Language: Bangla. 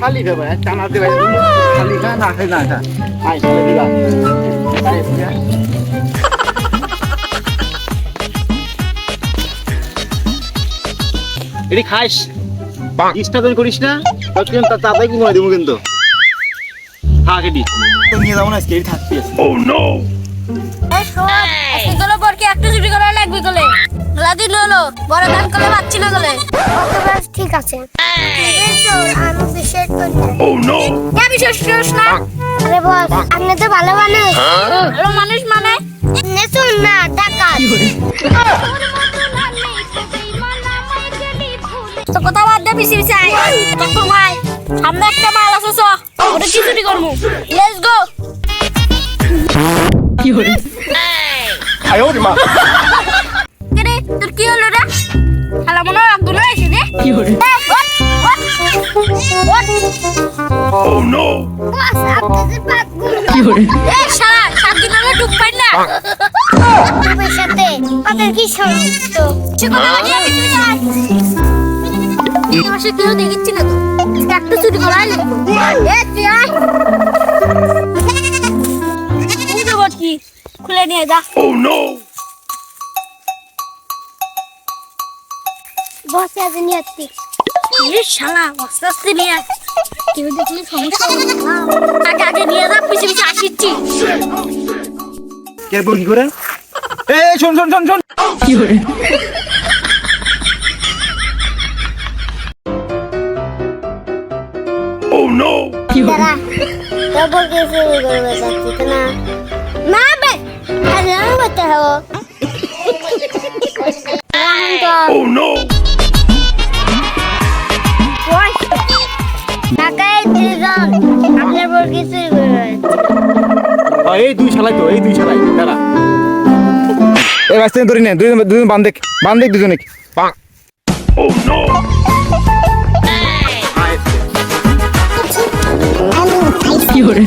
খালি দেবে দেবে খালি খা না আই চলে দিবা। আই, বুঝা। এটি খাইস ডিস্টার্ব করিস না তোর কিন্তু তার তাতাই ঘুমাই দেবো কিন্তু। থাক এটি। নিয়ে যাব না আজকে থাকতে। পরকে একটা করা লাগবে বড় ধান করে পাচ্ছি না গলে ঠিক আছে। আমি বিশেষ করি। না। কে বিশেষ করিস না। আরে বস আপনি তো ভালো মানুষ। ভালো মানুষ মানে? নেচুন না ডাকাত। তো কথা বাদ দে পিছি পিছি আয়। তো ঘুমাই সামনে একটা মাল আছে চ। ওটা কি ছুটি করব? লেটস গো কেরে তোর কি হলো? মনে হয় আগুন হয়েছে রে কি হলো? বস আপনি যে পাতগুলো এই শালা সাত দিন হলো ডুব পাই না। সাথে কি সমস্ত আমার কেউ দেখিচ্ছি না তো। একটা ছুটি করাই লাগবো এ তুই আয়। এই খুলে নিয়ে যা। বস নিয়ে আসছি। শালা আস্তে আস্তে নিয়ে। কেউ দেখলে সমস্যা আগে আগে নিয়ে যা পিছে পিছে আসিচ্ছি। কে বর্গি করে এ শোন শোন শোন শোন। দাঁড়া তোর কি শুরু করবে যাচ্ছি না। না বে আজ আমি করতে হব টাকায় এই দুই শালাই তো এই দুই শালাই দাঁড়া। দুজন দুজন বান দুজনে কি হরে